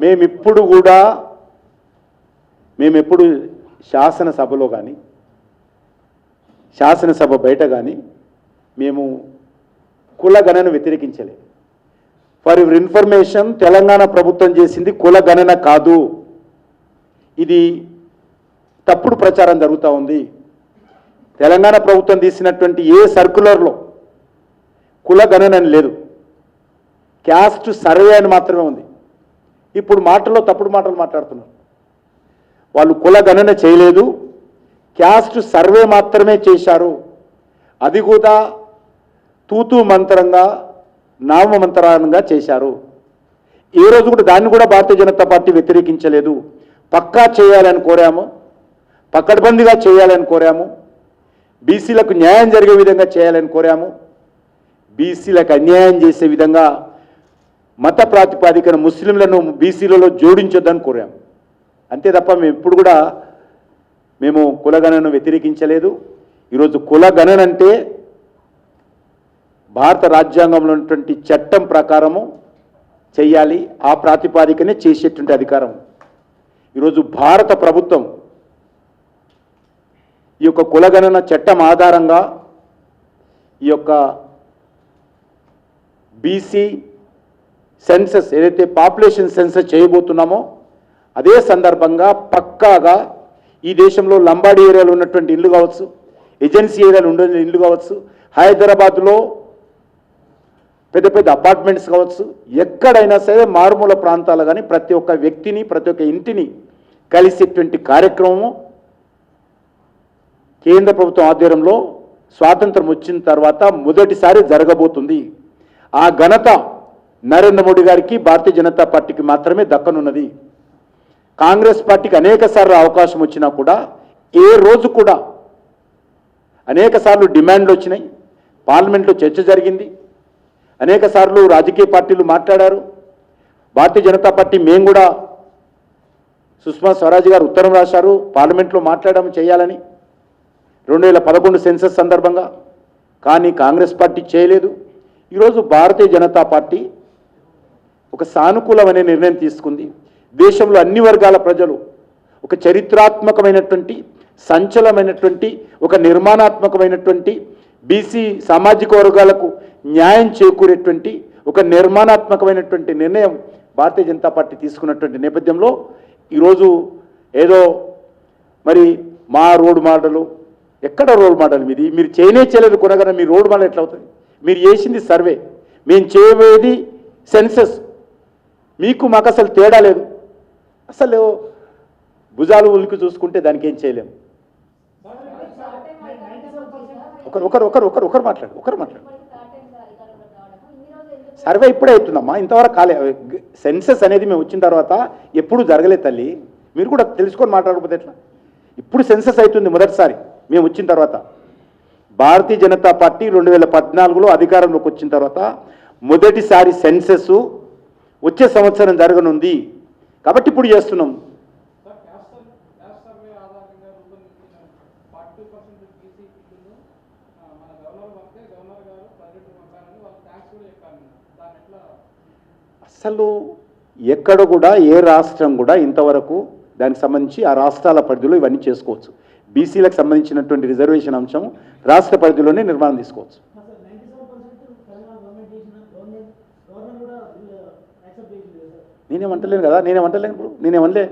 మేమిప్పుడు కూడా మేమెప్పుడు శాసనసభలో కానీ శాసనసభ బయట కానీ మేము కుల గణన వ్యతిరేకించలే. ఫర్ యువర్ ఇన్ఫర్మేషన్ తెలంగాణ ప్రభుత్వం చేసింది కుల గణన కాదు. ఇది తప్పుడు ప్రచారం జరుగుతూ ఉంది. తెలంగాణ ప్రభుత్వం తీసినటువంటి ఏ సర్కులర్లో కుల గణన అని లేదు. క్యాస్ట్ సర్వే అని మాత్రమే ఉంది. ఇప్పుడు మాటల్లో తప్పుడు మాటలు మాట్లాడుతున్నారు. వాళ్ళు కుల గణన చేయలేదు. క్యాస్ట్ సర్వే మాత్రమే చేశారు. అది కూడా తూతూ మంత్రంగా నామమంత్రంగా చేశారు. ఏ రోజు కూడా దాన్ని కూడా భారతీయ జనతా పార్టీ వ్యతిరేకించలేదు. పక్కా చేయాలని కోరాము. పక్కడబందిగా చేయాలని కోరాము. బీసీలకు న్యాయం జరిగే విధంగా చేయాలని కోరాము. బీసీలకు అన్యాయం చేసే విధంగా మత ప్రాతిపాదికన ముస్లింలను బీసీలలో జోడించొద్దని కోరాం. అంతే తప్ప మేము ఎప్పుడు కూడా మేము కులగణను వ్యతిరేకించలేదు. ఈరోజు కులగణన అంటే భారత రాజ్యాంగంలో ఉన్నటువంటి చట్టం ప్రకారము చేయాలి. ఆ ప్రాతిపాదికనే చేసేటువంటి అధికారం. ఈరోజు భారత ప్రభుత్వం ఈ యొక్క కులగణన చట్టం ఆధారంగా ఈ యొక్క బీసీ సెన్సస్ ఏదైతే పాపులేషన్ సెన్సస్ చేయబోతున్నామో అదే సందర్భంగా పక్కాగా ఈ దేశంలో లంబాడి ఏరియాలో ఉన్నటువంటి ఇల్లు కావచ్చు ఏజెన్సీ ఏరియాలో ఉండే ఇల్లు కావచ్చు హైదరాబాద్లో పెద్ద పెద్ద అపార్ట్మెంట్స్ కావచ్చు ఎక్కడైనా సరే మారుమూల ప్రాంతాలు కానీ ప్రతి ఒక్క వ్యక్తిని ప్రతి ఒక్క ఇంటిని కలిసేటువంటి కార్యక్రమము కేంద్ర ప్రభుత్వం ఆధ్వర్యంలో స్వాతంత్రం వచ్చిన తర్వాత మొదటిసారి జరగబోతుంది. ఆ ఘనత నరేంద్ర మోడీ గారికి భారతీయ జనతా పార్టీకి మాత్రమే దక్కనున్నది. కాంగ్రెస్ పార్టీకి అనేక సార్లు అవకాశం వచ్చినా కూడా ఏ రోజు కూడా అనేక సార్లు డిమాండ్లు వచ్చినాయి. పార్లమెంట్లో చర్చ జరిగింది. అనేక సార్లు రాజకీయ పార్టీలు మాట్లాడారు. భారతీయ జనతా పార్టీ మేము కూడా సుష్మా స్వరాజ్ గారు ఉత్తరం రాశారు. పార్లమెంట్లో మాట్లాడడం చేయాలని. రెండు వేల పదకొండు సెన్సస్ సందర్భంగా. కానీ కాంగ్రెస్ పార్టీ చేయలేదు. ఈరోజు భారతీయ జనతా పార్టీ ఒక సానుకూలమైన నిర్ణయం తీసుకుంది. దేశంలో అన్ని వర్గాల ప్రజలు ఒక చరిత్రాత్మకమైనటువంటి సంచలమైనటువంటి ఒక నిర్మాణాత్మకమైనటువంటి బీసీ సామాజిక వర్గాలకు న్యాయం చేకూరేటువంటి ఒక నిర్మాణాత్మకమైనటువంటి నిర్ణయం భారతీయ జనతా పార్టీ తీసుకున్నటువంటి నేపథ్యంలో ఈరోజు ఏదో మరి మా రోడ్ మోడలు ఎక్కడ రోల్ మోడల్ మీది? మీరు చేయనే చేయలేదు కొనగానే మీ రోడ్ మోడల్ ఎట్లా అవుతుంది మీరు చేసింది సర్వే. మేము చేయబోయేది సెన్సస్. మీకు మాకు అసలు తేడా లేదు. అసలు భుజాలు ఉలికి చూసుకుంటే దానికి ఏం చేయలేము ఒకరు ఒకరు ఒకరు ఒకరు ఒకరు మాట్లాడు ఒకరు మాట్లాడు. సర్వే ఇప్పుడే అవుతుందమ్మా ఇంతవరకు కాలే సెన్సెస్ అనేది మేము వచ్చిన తర్వాత ఎప్పుడు జరగలేదు తల్లి. మీరు కూడా తెలుసుకొని మాట్లాడకపోతే ఎట్లా? ఇప్పుడు సెన్సెస్ అవుతుంది మొదటిసారి మేము వచ్చిన తర్వాత. భారతీయ జనతా పార్టీ రెండు వేల పద్నాలుగులో అధికారంలోకి వచ్చిన తర్వాత మొదటిసారి సెన్సెస్ వచ్చే సంవత్సరం జరగనుంది. కాబట్టి ఇప్పుడు చేస్తున్నాం. అసలు ఎక్కడ కూడా ఏ రాష్ట్రం కూడా ఇంతవరకు దానికి సంబంధించి ఆ రాష్ట్రాల పరిధిలో ఇవన్నీ చేసుకోవచ్చు. బీసీలకు సంబంధించినటువంటి రిజర్వేషన్ అంశం రాష్ట్ర పరిధిలోనే నిర్మాణం తీసుకోవచ్చు sir ninety seven percent Telangana government చేసిన గవర్నమెంట్ గవర్నమెంట్ కూడా యాక్సెప్ట్ చేసింది కదా సార్ నేనేమంటలేను కదా? నేనేమంటలేను ఇప్పుడు? నేనేమనలే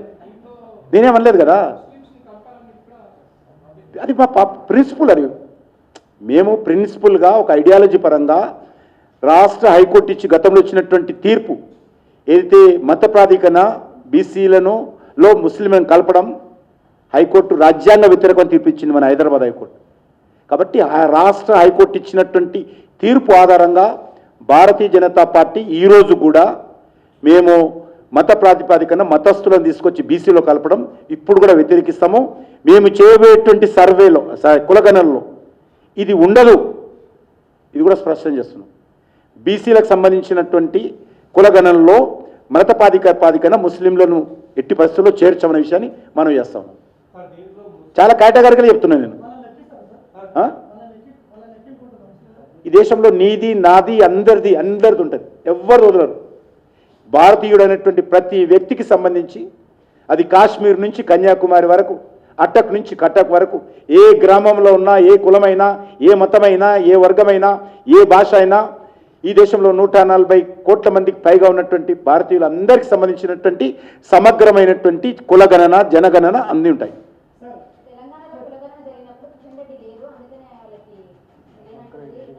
నేనేమనలేదు కదా? అది మా ప్రిన్సిపల్ అది. మేము ప్రిన్సిపల్గా ఒక ఐడియాలజీ పరంగా రాష్ట్ర హైకోర్టు ఇచ్చి గతంలో ఇచ్చినటువంటి తీర్పు ఏదైతే మత ప్రాధికరణ బీసీలను లో ముస్లింలను కలపడం హైకోర్టు రాజ్యాంగ వ్యతిరేకం తీర్పు ఇచ్చింది మన హైదరాబాద్ హైకోర్టు. కాబట్టి ఆ రాష్ట్ర హైకోర్టు ఇచ్చినటువంటి తీర్పు ఆధారంగా భారతీయ జనతా పార్టీ ఈరోజు కూడా మేము మత ప్రాతిపాదికన మతస్థులను తీసుకొచ్చి బీసీలో కలపడం ఇప్పుడు కూడా వ్యతిరేకిస్తాము. మేము చేయబోయేటువంటి సర్వేలో స- కులగణనలో ఇది ఉండదు. ఇది కూడా స్పష్టం చేస్తున్నాం. బీసీలకు సంబంధించినటువంటి కులగణనలో మత పాదికన ముస్లింలను ఎట్టి పరిస్థితుల్లో చేర్చమనే విషయాన్ని మనం చేస్తాం. చాలా కేటగిరిగా చెప్తున్నాను నేను. ఈ దేశంలో నీది నాది అందరిది అందరిది ఉంటుంది. ఎవ్వరు వదలరు. భారతీయుడైనటువంటి ప్రతి వ్యక్తికి సంబంధించి అది కాశ్మీర్ నుంచి కన్యాకుమారి వరకు అట్టక్ నుంచి కట్టక్ వరకు ఏ గ్రామంలో ఉన్నా ఏ కులమైనా ఏ మతమైనా ఏ వర్గమైనా ఏ భాష అయినా ఈ దేశంలో నూట నలభై కోట్ల మందికి పైగా ఉన్నటువంటి భారతీయులందరికీ సంబంధించినటువంటి సమగ్రమైనటువంటి కులగణన జనగణన అన్నీ ఉంటాయి.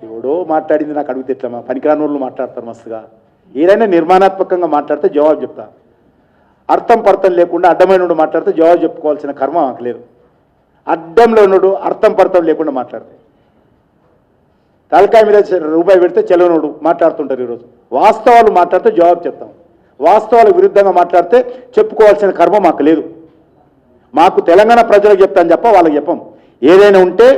ఎవడో మాట్లాడింది నాకు అడిగితే ఎట్లమ్మా పనికిరాని వాళ్ళు మాట్లాడతారు మస్తుగా ఏదైనా నిర్మాణాత్మకంగా మాట్లాడితే జవాబు చెప్తా. అర్థం పర్థం లేకుండా అడ్డమైన మాట్లాడితే జవాబు చెప్పుకోవాల్సిన కర్మ మాకు లేదు. అడ్డంలో ఉన్నాడు అర్థం పర్థం లేకుండా మాట్లాడితే తలకాయ మీద రూపాయి పెడితే చెలవనుడు మాట్లాడుతుంటారు ఈరోజు. వాస్తవాలు మాట్లాడితే జవాబు చెప్తాం. వాస్తవాలకు విరుద్ధంగా మాట్లాడితే చెప్పుకోవాల్సిన కర్మ మాకు లేదు. మాకు తెలంగాణ ప్రజలకు చెప్తాను చెప్ప వాళ్ళకి చెప్పం. ఏదైనా ఉంటే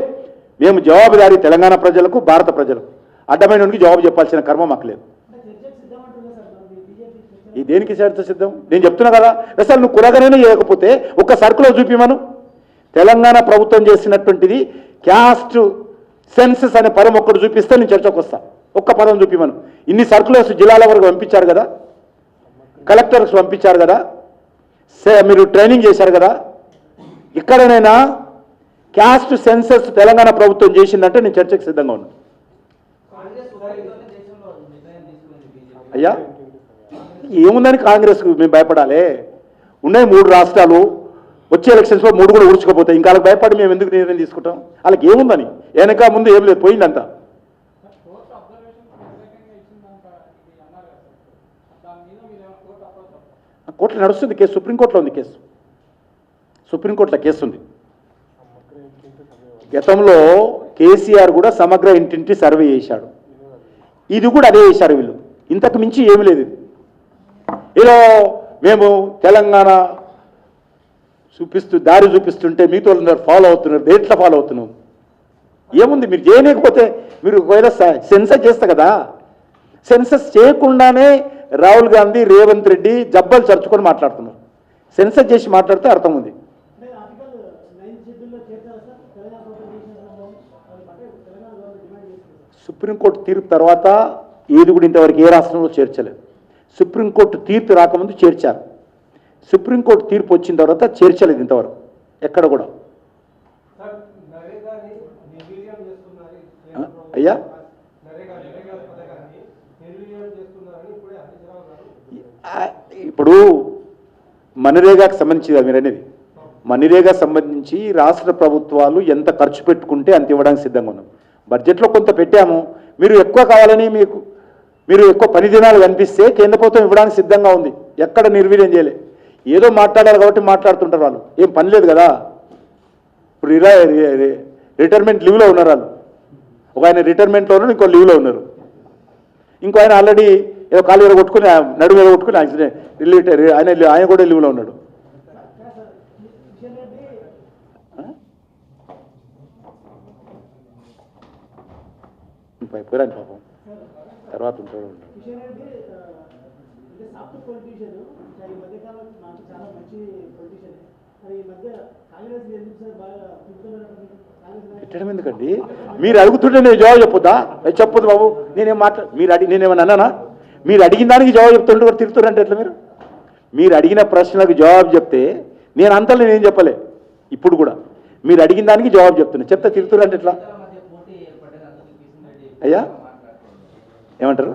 మేము జవాబుదారి తెలంగాణ ప్రజలకు భారత ప్రజలకు. అడ్డమైన వాడికి జవాబు చెప్పాల్సిన కర్మ మాకు లేదు అంటే చర్చకు సిద్ధం అంటున్నారు సార్ మరి బీజేపీ ఈ దేనికి చర్చ సిద్ధం? నేను చెప్తున్నా కదా. అసలు నువ్వు కులగననే చేయకపోతే ఒక్క సర్కులో చూపిమను. తెలంగాణ ప్రభుత్వం చేసినటువంటిది క్యాస్ట్ సెన్సెస్ అనే పదం ఒక్కటి చూపిస్తే నేను చర్చకు వస్తా. ఒక్క పదం చూపిమను. ఇన్ని సర్కులర్స్ జిల్లాల వరకు పంపించారు కదా? కలెక్టర్స్ పంపించారు కదా? మీరు ట్రైనింగ్ చేశారు కదా? ఇక్కడనైనా క్యాస్ట్ సెన్సెస్ తెలంగాణ ప్రభుత్వం చేసిందంటే నేను చర్చకు సిద్ధంగా ఉన్నాను అయ్యా? ఏముందని కాంగ్రెస్కు మేము భయపడాలి. ఉన్నాయి మూడు రాష్ట్రాలు. వచ్చే ఎలక్షన్స్లో మూడు కూడా ఊడ్చుకోపోతాయి. ఇంకా వాళ్ళకి భయపడి మేము ఎందుకు నిర్ణయం తీసుకుంటాం? వాళ్ళకి ఏముందని? వెనక ముందు ఏం లేదు పోయిందంతా. కోర్టులో నడుస్తుంది కేసు సుప్రీంకోర్టులో ఉంది కేసు. సుప్రీంకోర్టులో కేసు ఉంది. గతంలో కేసీఆర్ కూడా సమగ్ర ఇంటింటి సర్వే చేశాడు. ఇది కూడా అదే చేశారు వీళ్ళు. ఇంతకు మించి ఏమీ లేదు ఇది. ఇలా మేము తెలంగాణ చూపిస్తూ దారి చూపిస్తుంటే మీతో వాళ్ళందరూ ఫాలో అవుతున్నారు దేంట్లో ఫాలో అవుతున్నాం ఏముంది మీరు చేయలేకపోతే మీరు ఒకవేళ సెన్సస్ చేస్తా కదా? సెన్సస్ చేయకుండానే రాహుల్ గాంధీ రేవంత్ రెడ్డి జబ్బలు చర్చుకొని మాట్లాడుతున్నారు. సెన్సస్ చేసి మాట్లాడితే అర్థం ఉంది సుప్రీంకోర్టు తీర్పు తర్వాత ఏది కూడా ఇంతవరకు ఏ రాష్ట్రంలో చేర్చలేదు. సుప్రీంకోర్టు తీర్పు రాకముందు చేర్చారు. సుప్రీంకోర్టు తీర్పు వచ్చిన తర్వాత చేర్చలేదు ఇంతవరకు ఎక్కడ కూడా. అయ్యా? ఇప్పుడే మనరేగాకు సంబంధించి మీరు అనేది. మనరేగా సంబంధించి రాష్ట్ర ప్రభుత్వాలు ఎంత ఖర్చు పెట్టుకుంటే అంత ఇవ్వడానికి సిద్ధంగా ఉన్నాం. బడ్జెట్లో కొంత పెట్టాము. మీరు ఎక్కువ కావాలని మీకు మీరు ఎక్కువ పని దినాలు కనిపిస్తే కేంద్ర ప్రభుత్వం ఇవ్వడానికి సిద్ధంగా ఉంది. ఎక్కడ నిర్వీర్యం చేయలే. ఏదో మాట్లాడాలి కాబట్టి మాట్లాడుతుంటారు వాళ్ళు. ఏం పని లేదు కదా. ఇప్పుడు ఇలా రిటైర్మెంట్ లీవ్లో ఉన్నారు వాళ్ళు. ఒక ఆయన రిటైర్మెంట్లో ఉన్నారు ఇంకో లీవ్లో ఉన్నారు. ఇంకో ఆయన ఆల్రెడీ ఏదో కాలు మీద కొట్టుకుని ఆ నడుము మీద కొట్టుకుని ఆయన రిలేటెడ్ ఆయన ఆయన కూడా లీవ్లో ఉన్నాడు. సార్ పాపం. తర్వాత ఉంటాడు? పెట్టడం ఎందుకండి? మీరు అడుగుతుంటే నేను జవాబు చెప్పొద్దా? అది చెప్పొద్దు బాబు. నేనేం మాట్లా మీరు అడిగి నేనేమన్నా అన్నానా? మీరు అడిగిన దానికి జవాబు చెప్తుంటే కూడా తిరుగుతారంటే ఎట్లా మీరు? మీరు అడిగిన ప్రశ్నలకు జవాబు చెప్తే నేను అంతలో నేనేం చెప్పలే. ఇప్పుడు కూడా. మీరు అడిగిన దానికి జవాబు చెప్తున్నా. చెప్తే తిరుగుతారంటే ఎట్లా? అయ్యా? ఏమంటారు?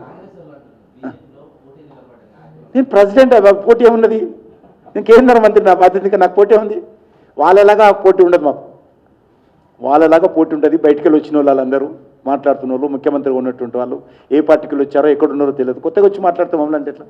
నేను ప్రెసిడెంట్ అవ్వ- పోటీ ఏమున్నది? నేను కేంద్ర మంత్రి నా బాధ్యత ఇంకా నాకు పోటీ ఉంది వాళ్ళలాగా పోటీ ఉండదు మాకు. వాళ్ళలాగా పోటీ ఉంటుంది బయటికి వెళ్ళి వచ్చిన వాళ్ళందరూ మాట్లాడుతున్న వాళ్ళు ముఖ్యమంత్రిగా ఉన్నటువంటి వాళ్ళు ఏ పార్టీకి వచ్చారో ఎక్కడ ఉన్నారో తెలియదు. కొత్తగా వచ్చి మాట్లాడుతూ మమ్మల్ని అంటే ఎట్లా?